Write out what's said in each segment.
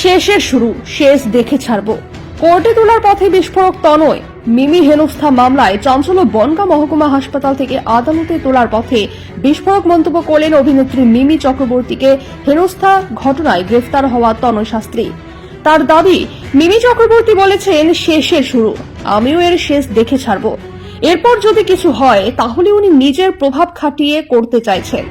শেষের শুরু, শেষ দেখে ছাড়বো। কোর্টে তোলার পথে বিস্ফোরক তনয়। মিমি হেনস্থা মামলায় চঞ্চল বনগা মহকুমা হাসপাতাল থেকে আদালতে তোলার পথে বিস্ফোরক মন্তব্য করলেন অভিনেত্রী মিমি চক্রবর্তীকে। হেনস্থা ঘটনায় গ্রেফতার হওয়া তনয় শাস্ত্রী। তার দাবি, মিমি চক্রবর্তী বলেছেন, শেষের শুরু। আমিও এর শেষ দেখে ছাড়ব। এরপর যদি কিছু হয়, তাহলে উনি নিজের প্রভাব খাটিয়ে করতে চাইছেন।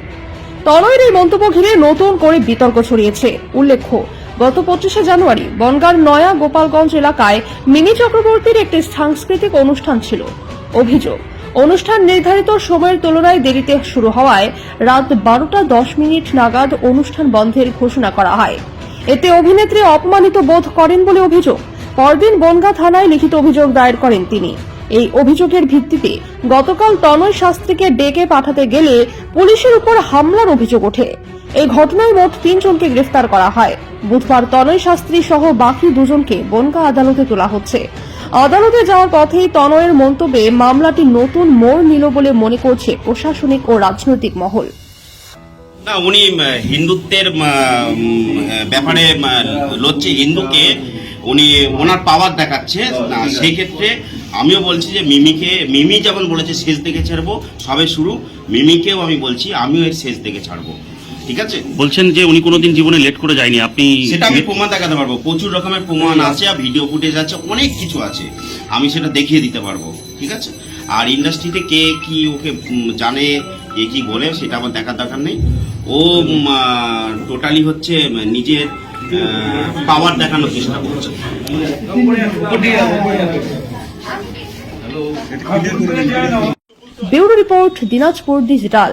তনয়ের এই মন্তব্য ঘিরে নতুন করে বিতর্ক ছড়িয়েছে। উল্লেখ্য গত পঁচিশে জানুয়ারি বনগাঁর নয়া গোপালগঞ্জ এলাকায় মিনি চক্রবর্তীর একটি সাংস্কৃতিক অনুষ্ঠান ছিল। অভিযোগ, অনুষ্ঠান নির্ধারিত সময়ের তুলনায় দেরিতে শুরু হওয়ায় রাত বারোটা দশ মিনিট নাগাদ অনুষ্ঠান বন্ধের ঘোষণা করা হয়। এতে অভিনেত্রী অপমানিত বোধ করেন বলে অভিযোগ। পরদিন বনগাঁ থানায় লিখিত অভিযোগ দায়ের করেন তিনি। এই অভিযোগের ভিত্তিতে গতকাল তনয় শাস্ত্রীকে ডেকে পাঠাতে গেলে পুলিশের উপর হামলার অভিযোগ ওঠে। এই ঘটনায় মোট তিনজনকে গ্রেফতার করা হয়। বুধবার তনয় শাস্ত্রী সহ বাকি দুজনকে বনগাঁ আদালতে তোলা হচ্ছে। আদালতে যাওয়ার পথেই তনয়ের মন্তব্যে মামলাটি নতুন মোড় নিল বলে মনে করছে প্রশাসনিক ও রাজনৈতিক মহল। না, উনি হিন্দুত্বের ব্যাপারে লড়ছে হিন্দুকে উনি ওনার পাওয়ার দেখাচ্ছে। না, সেই ক্ষেত্রে আমিও বলছি যে মিমিকে, মিমি যেমন বলেছে, শেষ দেখে ছাড়বো, সবে শুরু। মিমিকেও আমি বলছি, আমিও এর শেষ দেখে ছাড়বো। ঠিক আছে? বলছেন যে উনি কোনোদিন জীবনে লেট করে যায়নি আপনি সেটা আমি প্রমাণ দেখাতে পারব। প্রচুর রকমের প্রমাণ আছে আর ভিডিও ফুটেজ আছে অনেক কিছু আছে। আমি সেটা দেখিয়ে দিতে পারব ঠিক আছে? আর ইন্ডাস্ট্রিতে কে কি ওকে জানে কে কি বলে সেটা আমার দেখার দরকার নেই। ও টোটালি হচ্ছে নিজের পাওয়ার দেখানোর চেষ্টা করছে। Bureau report Dinajpur digital.